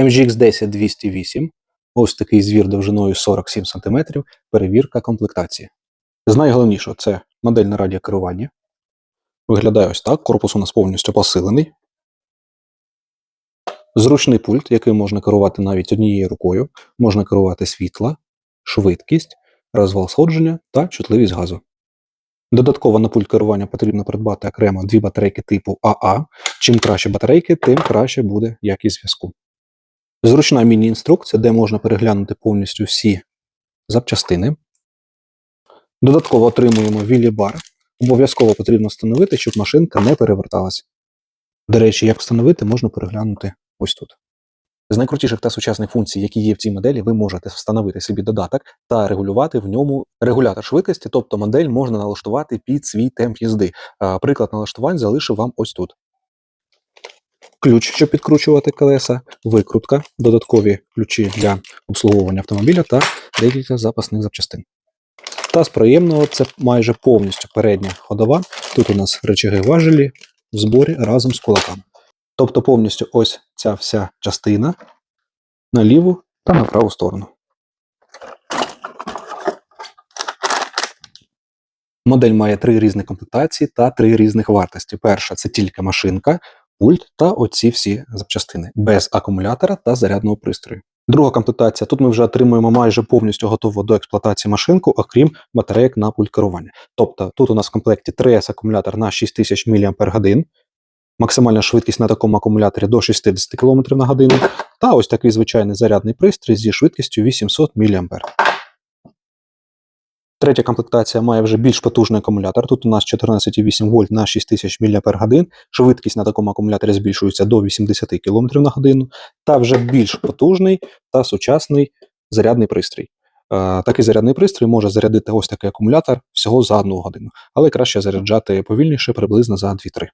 MGX 10 208. Ось такий звір довжиною 47 см. Перевірка комплектації. З найголовнішого це модельне радіокерування. Виглядає ось так. Корпус у нас повністю посилений. Зручний пульт, який можна керувати навіть однією рукою. Можна керувати світла, швидкість, розвал сходження та чутливість газу. Додатково на пульт керування потрібно придбати окремо дві батарейки типу АА. Чим краще батарейки, тим краще буде якість зв'язку. Зручна міні-інструкція, де можна переглянути повністю всі запчастини. Додатково отримуємо вілі-бар. Обов'язково потрібно встановити, щоб машинка не переверталася. До речі, як встановити, можна переглянути ось тут. З найкрутіших та сучасних функцій, які є в цій моделі, ви можете встановити собі додаток та регулювати в ньому регулятор швидкості, тобто модель можна налаштувати під свій темп їзди. Приклад налаштувань залишив вам ось тут. Ключ, щоб підкручувати колеса, викрутка, додаткові ключі для обслуговування автомобіля та декілька запасних запчастин. Та з приємного це майже повністю передня ходова. Тут у нас речаги важелі в зборі разом з кулаками. Тобто повністю ось ця вся частина на ліву та на праву сторону. Модель має три різні комплектації та три різних вартості. Перша це тільки машинка, пульт та оці всі запчастини без акумулятора та зарядного пристрою. Друга комплектація. Тут ми вже отримуємо майже повністю готову до експлуатації машинку, окрім батарейок на пульт керування. Тобто тут у нас в комплекті 3С акумулятор на 6000 мАч, максимальна швидкість на такому акумуляторі до 60 км на годину, та ось такий звичайний зарядний пристрій зі швидкістю 800 мА. Третя комплектація має вже більш потужний акумулятор. Тут у нас 14,8 вольт на 6000 мАч. Швидкість на такому акумуляторі збільшується до 80 км на годину. Та вже більш потужний та сучасний зарядний пристрій. Е, Такий зарядний пристрій може зарядити ось такий акумулятор всього за одну годину, але краще заряджати повільніше приблизно за 2-3.